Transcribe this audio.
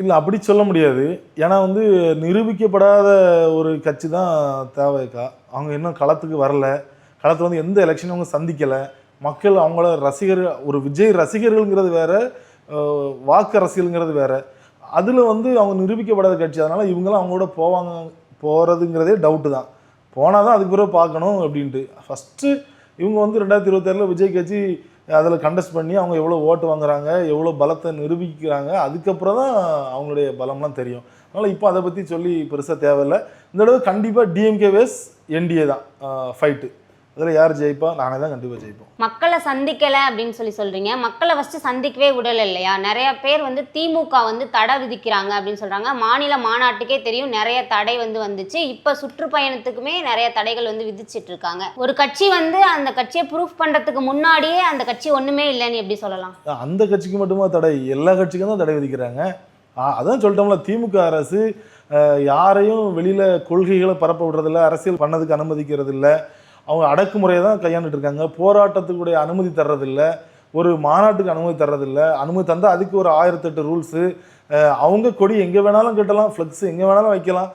இல்லை அப்படி சொல்ல முடியாது. ஏன்னா வந்து நிரூபிக்கப்படாத ஒரு கட்சி தான் தேவைக்கா. அவங்க இன்னும் களத்துக்கு வரல. களத்தில் வந்து எந்த எலெக்ஷனும் அவங்க சந்திக்கலை. மக்கள் அவங்கள ரசிகர் ஒரு விஜய் ரசிகர்கள்ங்கிறது வேற வாக்கு அரசியலுங்கிறது வேற. அதில் வந்து அவங்க நிரூபிக்கப்படாத கட்சி. அதனால் இவங்களாம் அவங்களோட போவாங்க போகிறதுங்கிறதே டவுட்டு தான். போனால் தான் அதுக்கு பிறகு பார்க்கணும் அப்படின்ட்டு. ஃபஸ்ட்டு இவங்க வந்து ரெண்டாயிரத்தி இருபத்தாறில் விஜய் கட்சி அதில் கண்டெஸ்ட் பண்ணி அவங்க எவ்வளோ ஓட்டு வாங்குறாங்க எவ்வளோ பலத்தை நிரூபிக்கிறாங்க அதுக்கப்புறம் தான் அவங்களுடைய பலம்லாம் தெரியும். அதனால் இப்போ அதை பற்றி சொல்லி பெருசாக தேவையில்லை. இந்த தடவை கண்டிப்பாக டிஎம்கே வேஸ் என்டிஏ தான் ஃபைட்டு அதில் யார் ஜெயிப்பா? நாங்கள் தான் கண்டிப்பாக ஜெயிப்போம். மக்களை சந்திக்கல அப்படின்னு சொல்லி சொல்றீங்க. மக்களை ஃபர்ஸ்ட் சந்திக்கவே விடல இல்லையா? நிறைய பேர் வந்து திமுக வந்து தடை விதிக்கிறாங்க அப்படின்னு சொல்றாங்க. மாநில மாநாட்டுக்கே தெரியும் நிறைய தடை வந்து வந்துச்சு. இப்ப சுற்றுப்பயணத்துக்குமே நிறைய தடைகள் வந்து விதிச்சிட்டு இருக்காங்க. ஒரு கட்சி வந்து அந்த கட்சியை ப்ரூஃப் பண்றதுக்கு முன்னாடியே அந்த கட்சி ஒண்ணுமே இல்லைன்னு எப்படி சொல்லலாம்? அந்த கட்சிக்கு மட்டுமா தடை? எல்லா கட்சிக்கும் தான் தடை விதிக்கிறாங்க. அதான் சொல்லிட்டோம்ல திமுக அரசு யாரையும் வெளியில் கொள்கைகளை பரப்ப விடுறதில்ல அரசியல் பண்ணதுக்கு அனுமதிக்கிறது இல்ல அவங்க அடக்குமுறையை தான் கையாண்டுட்டு இருக்காங்க போராட்டத்துக்குடைய அனுமதி தர்றதில்ல. ஒரு மாநாட்டுக்கு அனுமதி தர்றதில்ல. அனுமதி தந்தால் அதுக்கு ஒரு ஆயிரத்தெட்டு ரூல்ஸு அவங்க கொடி எங்கே வேணாலும் கட்டலாம் ஃப்ளெக்ஸ் எங்கே வேணாலும் வைக்கலாம்.